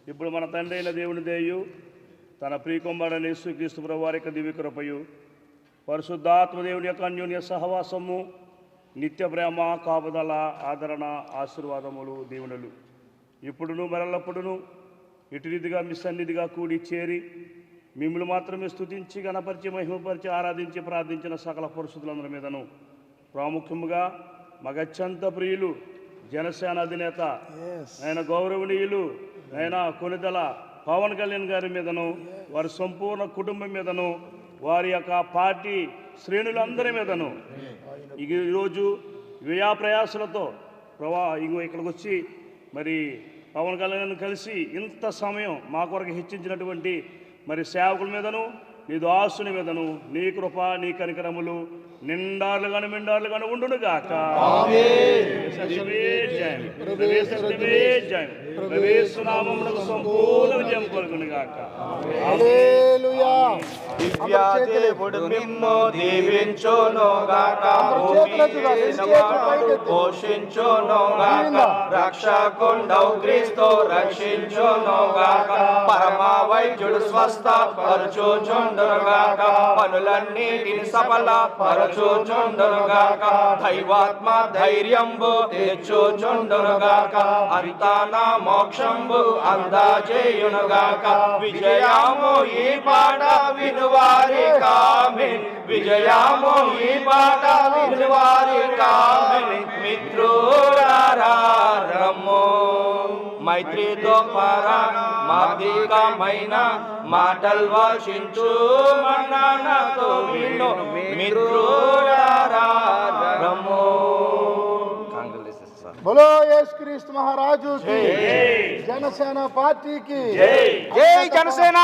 ఇప్పుడు మన తండ్రి అయిన దేవుని దేయు తన ప్రీకుమారుని యేసుక్రీస్తు ప్రభు వారి యొక్క దివ్య కృపయు పరిశుద్ధాత్మ దేవుని యొక్క అన్యోన్య సహవాసము నిత్య ప్రేమ కాపుదల ఆదరణ ఆశీర్వాదములు దేవునులు. ఇప్పుడును మరల్లప్పుడును ఇటు రీతిగా మీ సన్నిధిగా కూడి చేరి మిమ్మల్ని మాత్రమే స్థుతించి గణపరిచి మహిమపరిచి ఆరాధించి ప్రార్థించిన సకల పరిస్థితులందరి మీదను ప్రాముఖ్యముగా మగత్యంత ప్రియులు జనసేన అధినేత ఆయన గౌరవనీయులు ఆయన కొనిదల పవన్ కళ్యాణ్ గారి మీదను వారి సంపూర్ణ కుటుంబం మీదను వారి యొక్క పార్టీ శ్రేణులందరి మీదను. ఇక ఈరోజు వ్యయా ప్రయాసలతో ప్రభా ఇంకో ఇక్కడికి వచ్చి మరి పవన్ కళ్యాణ్ కలిసి ఇంత సమయం మా కొరకు హెచ్చించినటువంటి మరి సేవకుల మీదను నీ దాసుని మీదను నీ కృప నీ కనికరములు నిండార్లు గాని మిండార్లు గాని ఉండును గాక ప్రవేశనామములకు సంపూర్ణ విజయం కలుగును గాక హల్లెలూయా. దివ్య దేవుడు నిన్ను దీవించునుగాక. పోషించునుగాక. రక్షకుండవు క్రీస్తు రక్షించునుగాక. పరమ వైద్యుడు స్వస్థ పరచుచుండునుగాక పనులన్నిటిని సఫల పరచుచుండునుగాక. దైవాత్మ ధైర్యంబు తెచ్చుచుండునుగాక. అంతా నా మోక్షంబు అందజేయునుగాక. విజయాము ఈ పాట వినువారి కామిన్ విజయాము ఈ పాట వినువారి కామిన్ మైత్రితో పరా మాదికమైన మాటలు వాచించు మన్నానతో విను మిత్రులారమ్ము కాంగ్రెస్ బోలో యేసుక్రీస్తు మహారాజు జనసేన పార్టీకి జై. జనసేన.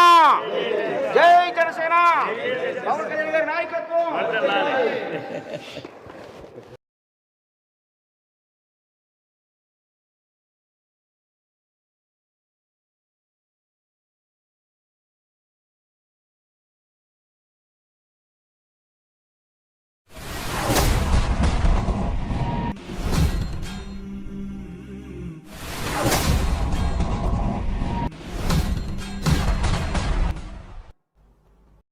జై జనసేన. నాయకత్వం.